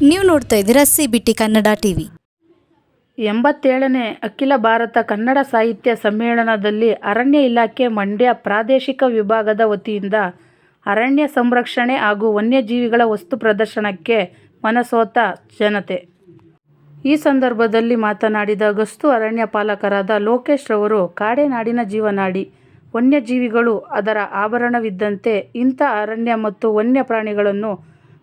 ನೀವು ನೋಡ್ತಾ ಇದ್ದೀರಾ C B Kannada T V. ಎಂಬತ್ತೇಳನೇ ಅಖಿಲ ಭಾರತ ಕನ್ನಡ ಸಾಹಿತ್ಯ ಸಮ್ಮೇಳನದಲ್ಲಿ ಅರಣ್ಯ ಇಲಾಖೆ ಮಂಡ್ಯ ಪ್ರಾದೇಶಿಕ ವಿಭಾಗದ ವತಿಯಿಂದ ಅರಣ್ಯ ಸಂರಕ್ಷಣೆ ಹಾಗೂ ವನ್ಯಜೀವಿಗಳ ವಸ್ತು ಪ್ರದರ್ಶನಕ್ಕೆ ಮನಸೋತ ಜನತೆ. ಈ ಸಂದರ್ಭದಲ್ಲಿ ಮಾತನಾಡಿದ ಗಸ್ತು ಅರಣ್ಯ ಪಾಲಕರಾದ ಲೋಕೇಶ್ ರವರು, ಕಾಡೆ ನಾಡಿನ ಜೀವನಾಡಿ ವನ್ಯಜೀವಿಗಳು ಅದರ ಆಭರಣವಿದ್ದಂತೆ ಇಂಥ ಅರಣ್ಯ ಮತ್ತು ವನ್ಯ ಪ್ರಾಣಿಗಳನ್ನು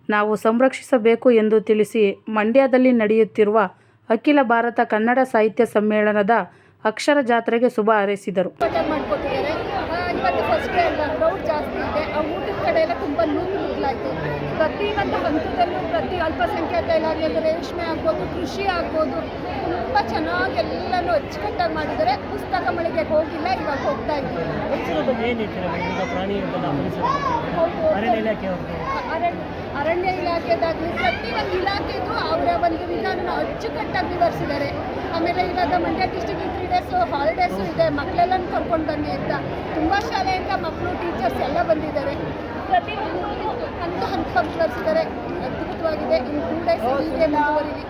ನಾವು ಸಂರಕ್ಷಿಸಬೇಕು ಎಂದು ತಿಳಿಸಿ ಮಂಡ್ಯದಲ್ಲಿ ನಡೆಯುತ್ತಿರುವ ಅಖಿಲ ಭಾರತ ಕನ್ನಡ ಸಾಹಿತ್ಯ ಸಮ್ಮೇಳನದ ಅಕ್ಷರ ಜಾತ್ರೆಗೆ ಶುಭ ಹಾರೈಸಿದರು. ಪ್ರತಿಯೊಂದು ಹಂತದಲ್ಲೂ ಪ್ರತಿ ಅಲ್ಪಸಂಖ್ಯಾತ ಇಲಾಖೆ ರೇಷ್ಮೆ ಆಗ್ಬೋದು ಕೃಷಿ ಆಗ್ಬೋದು ತುಂಬ ಚೆನ್ನಾಗಿ ಎಲ್ಲನೂ ಅಚ್ಚುಕಟ್ಟಾಗಿ ಮಾಡಿದರೆ ಪುಸ್ತಕ ಮಳಿಗೆ ಹೋಗಿಲ್ಲ ಇವಾಗ ಹೋಗ್ತಾ ಇದ್ದೀವಿ. ಅರಣ್ಯ ಅರಣ್ಯ ಇಲಾಖೆದಾಗಲಿ ಪ್ರತಿ ಒಂದು ಇಲಾಖೆಗೂ ಅವರ ಒಂದು ವಿಧಾನ ಅಚ್ಚುಕಟ್ಟಾಗಿ ವಿವರಿಸಿದ್ದಾರೆ. ಆಮೇಲೆ ಇವಾಗ Mandya district three days holidays ಇದೆ ಮಕ್ಕಳೆಲ್ಲ ಕರ್ಕೊಂಡು ಬನ್ನಿ ಅಂತ. ತುಂಬ ಶಾಲೆಯಿಂದ ಮಕ್ಕಳು ಟೀಚರ್ಸ್ ಎಲ್ಲ ಬಂದಿದ್ದಾರೆ. ಪ್ರತಿ ಪ್ರತಿಯೊಂದು ಹಂತ ಹಂತವಾಗಿ ವಿವರಿಸಿದ್ದಾರೆ. ಅದ್ಭುತವಾಗಿದೆ. ಇನ್ನು ಟೂ ಡೇಸ್ ಹೀಗೆ ಮುಂದುವರಿಲಿ.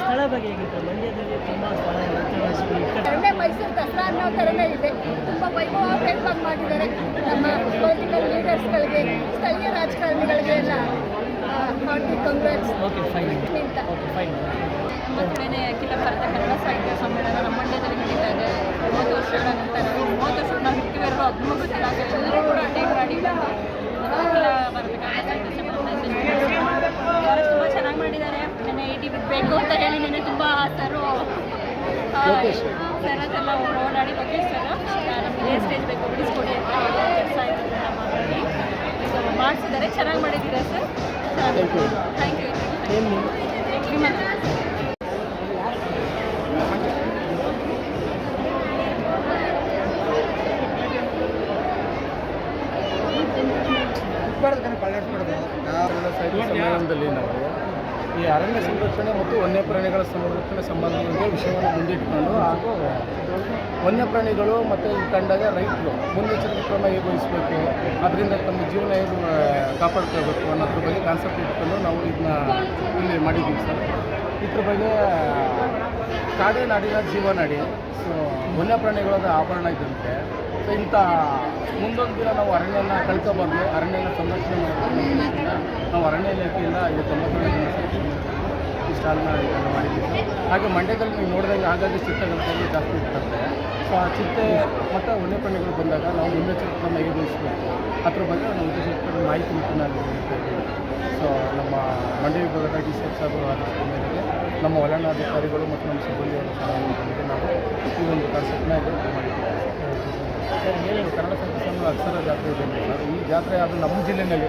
ಸ್ಥಳ ಬಗ್ಗೆ ಮೈಸೂರು ದಸರಾ ಅನ್ನೋ ಥರನೇ ಇದೆ. ತುಂಬ ವೈಭವಪೇತವಾಗಿ ಮಾಡಿದ್ದಾರೆ. ನಮ್ಮ ಪೊಲಿಟಿಕಲ್ ಲೀಡರ್ಸ್ಗಳಿಗೆ ಸ್ಥಳೀಯ ರಾಜಕಾರಣಿಗಳಿಗೆ ಎಲ್ಲ. ಓಕೆ ಫೈನ್ ಓಕೆ ಫೈನ್ ಒಂಬತ್ತನೇ ಅಖಿಲ ಭಾರತ ಕನ್ನಡ ಸಾಹಿತ್ಯ ಸಮ್ಮೇಳನ ನಮ್ಮ ಮಂಡ್ಯದಲ್ಲಿ ನಡೀತಾ ಇದೆ ಮೂವತ್ತು ವರ್ಷಗಳ ನಂತರ ಮೂವತ್ತು ವರ್ಷ ನಾವು ಇಟ್ಟಿವರೆಗೂ ಹದಿಮೂರು ಜನ ಎಲ್ಲರೂ ಕೂಡ ಅಟೆಂಡ್ ಮಾಡಿ ಅಖಿಲ ಭಾರತ ಕನ್ನಡ ಸಾಹಿತ್ಯ ಸಮ್ಮೇಳನ. ತುಂಬ ಚೆನ್ನಾಗಿ ಮಾಡಿದ್ದಾರೆ. ನೆನೆ ಐ ಟಿ ಬಿಡಬೇಕು ಅಂತ ಹೇಳಿ ನೆನೆ ತುಂಬ ಸರು ಸರ್ ಅದೆಲ್ಲ ಓಡಾಡಿ ಲೋಕೇಶ್ ಸರ್ ನಮಗೆ ಇದೇ ಸ್ಟೇಜ್ ಬೇಕು. ಬಿಡಿಸ್ಕೊಡಿ ಅಂತ ಹೇಳಿ ಕೆಲಸ ಆಯಿತು ಮಾಡಿಸಿದ್ದಾರೆ. ಚೆನ್ನಾಗಿ ಮಾಡಿದ್ದೀರಾ ಸರ್? ಥ್ಯಾಂಕ್ ಯು ಏನು ಸಮ್ಮೇಳನದಲ್ಲಿ ನಾವು ಈ ಅರಣ್ಯ ಸಂರಕ್ಷಣೆ ಮತ್ತು ವನ್ಯಪ್ರಾಣಿಗಳ ಸಂರಕ್ಷಣೆ ಸಂಬಂಧದಂತೆ ವಿಷಯವನ್ನು ಮುಂದಿಟ್ಟುಕೊಂಡು, ಹಾಗೂ ವನ್ಯಪ್ರಾಣಿಗಳು ಮತ್ತು ಈ ಕಂಡಾಗ ರೈತರು ಮುನ್ನೆಚ್ಚರಿಕೆ ಕ್ರಮ ಹೇಗೆ ವಹಿಸಬೇಕು ಅದರಿಂದ ತಮ್ಮ ಜೀವನ ಹೇಗೆ ಕಾಪಾಡ್ಕೋಬೇಕು ಅನ್ನೋದ್ರ ಬಗ್ಗೆ ಕಾನ್ಸೆಪ್ಟ್ ಇಟ್ಕೊಂಡು ನಾವು ಇದನ್ನ ಇಲ್ಲಿ ಮಾಡಿದ್ದೀವಿ ಸರ್. ಇದ್ರ ಬಗ್ಗೆ ಕಾಡೇ ನಾಡಿನ ಜೀವನಾಡಿ, ಸೊ ವನ್ಯಪ್ರಾಣಿಗಳದ ಆಭರಣ ಇದ್ದಂತೆ ಸೊ ಇಂಥ ಮುಂದೊಂದು ದಿನ ನಾವು ಅರಣ್ಯನ ಕಳ್ಕೋಬಾರ್ದು, ಅರಣ್ಯನ ಸಂರಕ್ಷಣೆ ಮಾಡಬೇಕು. ನಾವು ಅರಣ್ಯ ಇಲಾಖೆಯಿಂದ ಇದು ಸ್ಟಾಲ್ನ ಇದನ್ನು ಮಾಡಿದ್ದೀವಿ. ಹಾಗೆ ಮಂಡ್ಯದಲ್ಲಿ ನೀವು ನೋಡಿದಂಗೆ ಹಾಗಾಗಿ ಚಿಟ್ಟೆಗಳಲ್ಲಿ ಜಾಸ್ತಿ ಇರ್ತದೆ. ಸೊ ಆ ಚಿಟ್ಟೆ ಮತ್ತು ವನ್ಯಪ್ರಾಣಿಗಳು ಬಂದಾಗ ನಾವು ಮುನ್ನೆಚ್ಚರಿಕೆ ಕ್ರಮ ಹೇಗೆ ಅದ್ರ ಬಗ್ಗೆ ನಾವು ಉದ್ದೇಶಿಸಿಕೊಂಡು ಮಾಹಿತಿ ಮುಖ್ಯನ ಸೊ ನಮ್ಮ ಮಂಡ್ಯ ವಿಭಾಗದ ಡಿ ಸಿ ಎಫ್ ಸಾಹೇಬರು ಆದೇಶದ ನಮ್ಮ ವಲನಾಧಿಕಾರಿಗಳು ಮತ್ತು ನಮ್ಮ ಸಿಬ್ಬಂದಿಯವರ ಸಹ ನಾವು ಈ ಒಂದು ಕಾನ್ಸೆಪ್ಟ್ನ ಇದು ಮಾಡಿದ್ದೀವಿ. ಏನು ಕನ್ನಡ ಸಂಸ್ಥೆ ಅಕ್ಷರ ಜಾತ್ರೆ ಇದೆ ಈ ಜಾತ್ರೆ ಅದು ನಮ್ಮ ಜಿಲ್ಲೆಯಲ್ಲಿ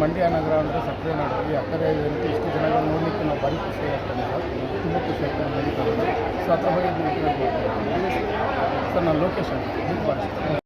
ಮಂಡ್ಯ ನಗರ ಅಂದರೆ ಸಕ್ಕರೆ ನಗರ ಈ ಅಕ್ಕರೆ ಇದೆ ಇಷ್ಟು ಜನಗಳು ನೋಡಲಿಕ್ಕೆ ನಾವು ಭಾರಿ ಖುಷಿ ಆಗ್ತದೆ. ಸರ್ ತುಂಬ ಖುಷಿ ಆಗ್ತದೆ ನಡೀತಾ ಸೊ ಅದರ ಬಗ್ಗೆ. ಸರ್, ನಾನು ಲೊಕೇಶನ್ ಅಂತ.